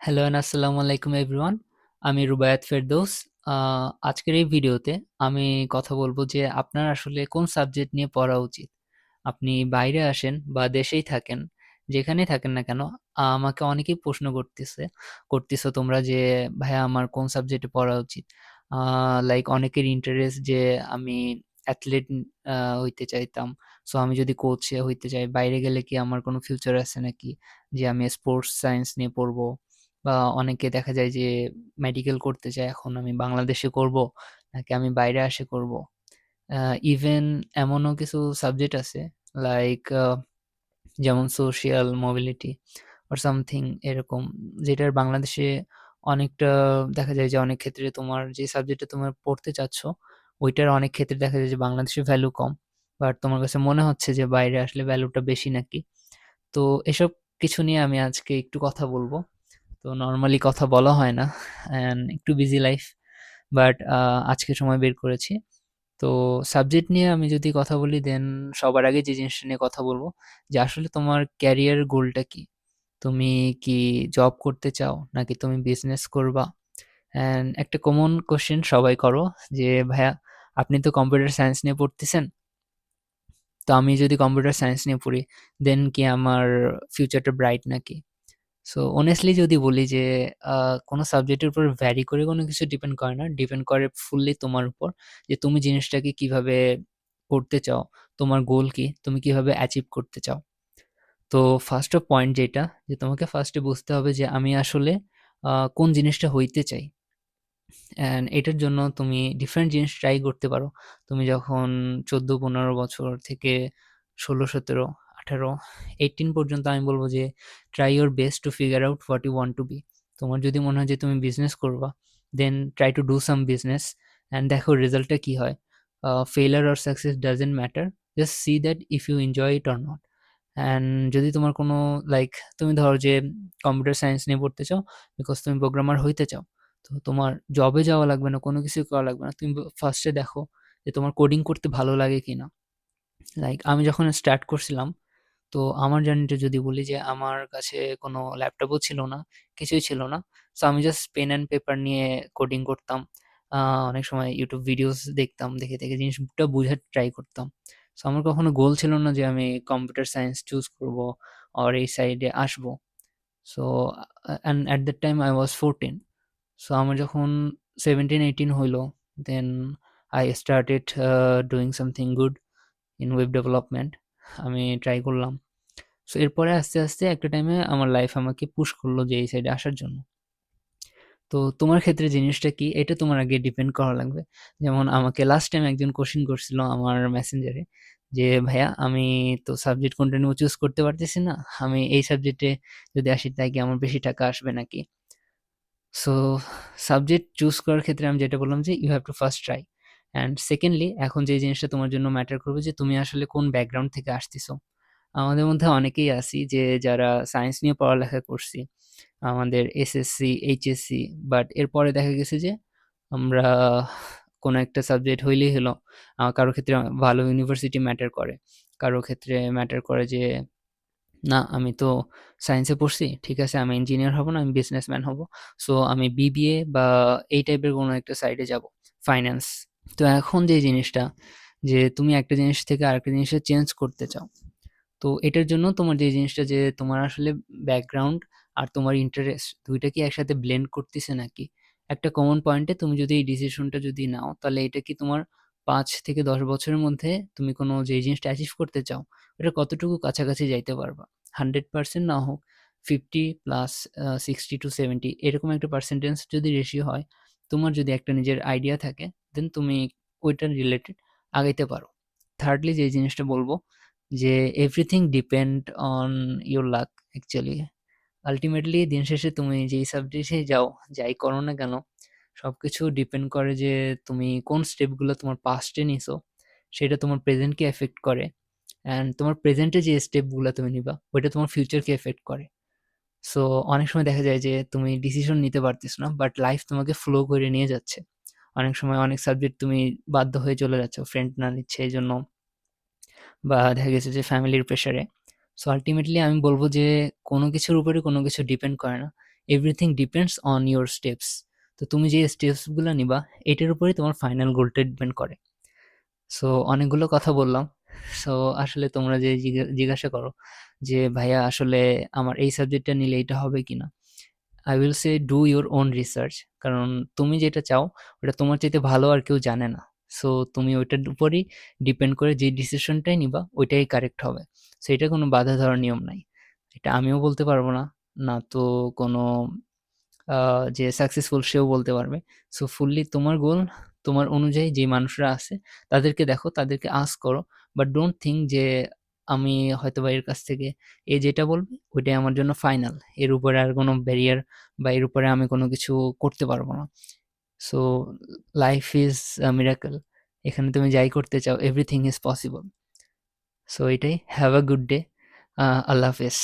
Hello and আসসালামু আলাইকুম everyone আমি রুবায়াত ফেরদৌস। আজকের এই ভিডিওতে আমি কথা বলব যে আপনার আসলে কোন সাবজেক্ট নিয়ে পড়া উচিত। আপনি বাইরে আসেন বা দেশেই থাকেন, যেখানেই থাকেন না কেন আমাকে অনেকেই প্রশ্ন করতেছে, করতেছো তোমরা যে, ভাইয়া, আমার কোন সাবজেক্টে পড়া উচিত? লাইক অনেকের ইন্টারেস্ট যে আমি অ্যাথলেট হইতে চাইতাম। সো আমি যদি কোচ হইতে চাই, বাইরে গেলে কি আমার কোনো ফিউচার আছে নাকি? যে আমি স্পোর্টস সায়েন্স নিয়ে পড়ব। বা অনেকে দেখা যায় যে মেডিকেল করতে চায়, এখন আমি বাংলাদেশে করব, নাকি আমি বাইরে আসে করব? ইভেন এমনও কিছু সাবজেক্ট আছে লাইক যেমন সোশিয়াল মোবিলিটি অর সামথিং এরকম, যেটার বাংলাদেশে অনেকটা দেখা যায় যে অনেক ক্ষেত্রে তোমার যে সাবজেক্টে তোমার পড়তে চাচ্ছ, ওইটার অনেক ক্ষেত্রে দেখা যায় যে বাংলাদেশে ভ্যালু কম। বাট তোমার কাছে মনে হচ্ছে যে বাইরে আসলে ভ্যালুটা বেশি নাকি? তো এসব কিছু নিয়ে আমি আজকে একটু কথা বলব। তো নর্মালি কথা বলা হয় না অ্যান্ড একটু বিজি লাইফ বাট আজকে সময় বের করেছি। তো সাবজেক্ট নিয়ে আমি যদি কথা বলি দেন সবার আগে যে জিনিসটা নিয়ে কথা বলব, যে আসলে তোমার ক্যারিয়ার গোলটা কি? তুমি কি জব করতে চাও, নাকি তুমি বিজনেস করবা? অ্যান্ড একটা কমন কোশ্চেন সবাই করো, যে ভাইয়া, আপনি তো কম্পিউটার সায়েন্স নিয়ে পড়তেছেন, তো আমি যদি কম্পিউটার সায়েন্স নিয়ে পড়ি দেন কি আমার ফিউচারটা ব্রাইট নাকি? সো অনেস্টলি যদি বলি যে কোনো সাবজেক্টের উপর ভ্যারি করে কোনো কিছু ডিপেন্ড করে না। ডিপেন্ড করে ফুললি তোমার উপর যে, তুমি জিনিসটাকে কীভাবে করতে চাও, তোমার গোল কি, তুমি কীভাবে অ্যাচিভ করতে চাও। তো ফার্স্ট অফ পয়েন্ট যেটা, যে, তোমাকে ফার্স্টে বুঝতে হবে যে, আমি আসলে কোন জিনিসটা হইতে চাই। অ্যান্ড এটার জন্য তুমি ডিফারেন্ট জিনিস ট্রাই করতে পারো। তুমি যখন চোদ্দ, পনেরো বছর থেকে ষোলো, সতেরো আঠারো এইটিন পর্যন্ত আমি বলব যে try your best to figure out what you want to be তোমার যদি মনে হয় যে তুমি বিজনেস করবা then try to do some business and দেখো রেজাল্টটা কি হয়। Failure or success doesn't matter just see that if you enjoy it or not and যদি তোমার কোনো লাইক তুমি ধরো যে কম্পিউটার সায়েন্স নিয়ে পড়তে চাও বিকজ তুমি প্রোগ্রামার হইতে চাও, তো তোমার জবে যাওয়া লাগবে না, কোনো কিছু করা লাগবে না। তুমি ফার্স্টে দেখো যে তোমার কোডিং করতে ভালো লাগে কি না লাইক আমি যখন স্টার্ট করছিলাম তো আমার জার্নিটা যদি বলি যে আমার কাছে কোনো ল্যাপটপও ছিল না, কিছুই ছিল না। সো আমি জাস্ট পেন অ্যান্ড পেপার নিয়ে কোডিং করতাম। অনেক সময় ইউটিউব ভিডিওস দেখতাম, দেখে দেখে জিনিসটা বোঝার ট্রাই করতাম। সো আমার কখনো গোল ছিল না যে আমি কম্পিউটার সায়েন্স চুজ করব আর এই সাইডে আসব। So and at that time I was fourteen so আমার যখন সেভেন্টিন এইটিন হইল then I started doing something good in web development আমি ট্রাই করলাম। সো এরপরে আস্তে আস্তে একটা টাইমে আমার লাইফ আমাকে পুশ করল যে এই সাইডে আসার জন্য। তো তোমার ক্ষেত্রে জিনিসটা কি? এটা তোমার আগে ডিপেন্ড করা লাগবে। যেমন আমাকে লাস্ট টাইম একজন কোশ্চেন করছিল আমার মেসেঞ্জারে যে, ভাইয়া, আমি তো সাবজেক্ট কন্টিনিউ চুজ করতে পারতেছি না। আমি এই সাবজেক্টে যদি আসি, তাই কি আমার বেশি টাকা আসবে নাকি? সো সাবজেক্ট চুজ করার ক্ষেত্রে আমি যেটা বললাম যে you have to first try and secondly এখন যে জিনিসটা তোমার জন্য ম্যাটার করবে যে তুমি আসলে কোন ব্যাকগ্রাউন্ড থেকে আসতেছো। আমাদের মধ্যে অনেকেই আছি যে যারা সায়েন্স নিয়ে পড়ালেখা করছি। আমাদের এসএসসি এইচএসসি বাট এরপরে দেখা গেছে যে আমরা কোনো একটা সাবজেক্ট হইলেই হলো কারও ক্ষেত্রে ভালো ইউনিভার্সিটি ম্যাটার করে। কারও ক্ষেত্রে ম্যাটার করে যে, না, আমি তো সায়েন্সে পড়ছি, ঠিক আছে, আমি ইঞ্জিনিয়ার হব না, আমি বিজনেসম্যান হব। সো আমি বিবিএ বা এই টাইপের কোনো একটা সাইডে যাব ফাইন্যান্স তো এখন যে জিনিসটা, যে তুমি একটা জিনিস থেকে আরেকটা জিনিসে চেঞ্জ করতে চাও, তো এটার জন্য তোমার যে জিনিসটা, যে তোমার আসলে ব্যাকগ্রাউন্ড আর তোমার ইন্টারেস্ট দুইটা কি একসাথে ব্লেন্ড করতেছে নাকি? একটা কমন পয়েন্টে তুমি যদি এই ডিসিশনটা যদি নাও, তাহলে এটা কি তোমার পাঁচ থেকে দশ বছরের মধ্যে তুমি কোনো যে জিনিসটা অ্যাচিভ করতে চাও, এটা কতটুকু কাছাকাছি যাইতে পারবা? হান্ড্রেড পার্সেন্ট না হোক fifty plus sixty to seventy এরকম একটা পার্সেন্টেজ যদি রেশিও হয়, তোমার যদি একটা নিজের আইডিয়া থাকে দেন তুমি ওইটার রিলেটেড আগাইতে পারো। থার্ডলি যে জিনিসটা বলব, যে everything depend on your luck actually ultimately দিন শেষে তুমি যেই সাবজেক্টে যাও, যাই করো না কেন, সবকিছু ডিপেন্ড করে যে তুমি কোন স্টেপগুলো তোমার পাস্টে নিছো, সেটা তোমার প্রেজেন্টকে এফেক্ট করে। অ্যান্ড তোমার প্রেজেন্টে যে স্টেপগুলো তুমি নিবা, ওইটা তোমার ফিউচারকে এফেক্ট করে। সো অনেক সময় দেখা যায় যে তুমি ডিসিশন নিতে পারতেছ না বাট লাইফ তোমাকে ফ্লো করে নিয়ে যাচ্ছে। অনেক সময় অনেক সাবজেক্ট তুমি বাধ্য হয়ে চলে যাচ্ছ ফ্রেন্ড না নিচ্ছে এই জন্য বা দেখা গেছে যে ফ্যামিলির প্রেশারে সো আলটিমেটলি আমি বলব যে কোনো কিছুর উপরে কোনো কিছু ডিপেন্ড করে না। Everything depends on your steps তো তুমি যে স্টেপসগুলো নিবা, এটার উপরেই তোমার ফাইনাল গোলটা ডিপেন্ড করে। সো অনেকগুলো কথা বললাম। সো আসলে তোমরা যে জিজ্ঞাসা করো যে, ভাইয়া, আসলে আমার এই সাবজেক্টটা নিলে এটা হবে কিনা? I will say do your own research কারণ তুমি যেটা চাও, ওটা তোমার চাইতে ভালো আর কেউ জানে না। সো তুমি ওইটার উপরই ডিপেন্ড করে যে ডিসিশনটাই নিবা, ওইটাই কারেক্ট হবে। সো এটা কোনো বাধা ধরার নিয়ম নাই। এটা আমিও বলতে পারব না না তো কোনো যে সাকসেসফুল সেও বলতে পারবে। সো ফুললি তোমার গোল তোমার অনুযায়ী যে মানুষরা আছে, তাদেরকে দেখো, তাদেরকে আস করো। বাট ডোন্ট থিঙ্ক যে আমি হয়তো বা এর কাছ থেকে এ যেটা বলবে, ওইটাই আমার জন্য ফাইনাল এর উপরে আর কোনো ব্যারিয়ার বা এর উপরে আমি কোনো কিছু করতে পারব না। সো লাইফ ইজ মিরাকল এখানে তুমি যাই করতে চাও এভরিথিং ইজ পসিবল সো এটাই। হ্যাভ আ গুড ডে আল্লাহ হাফেজ।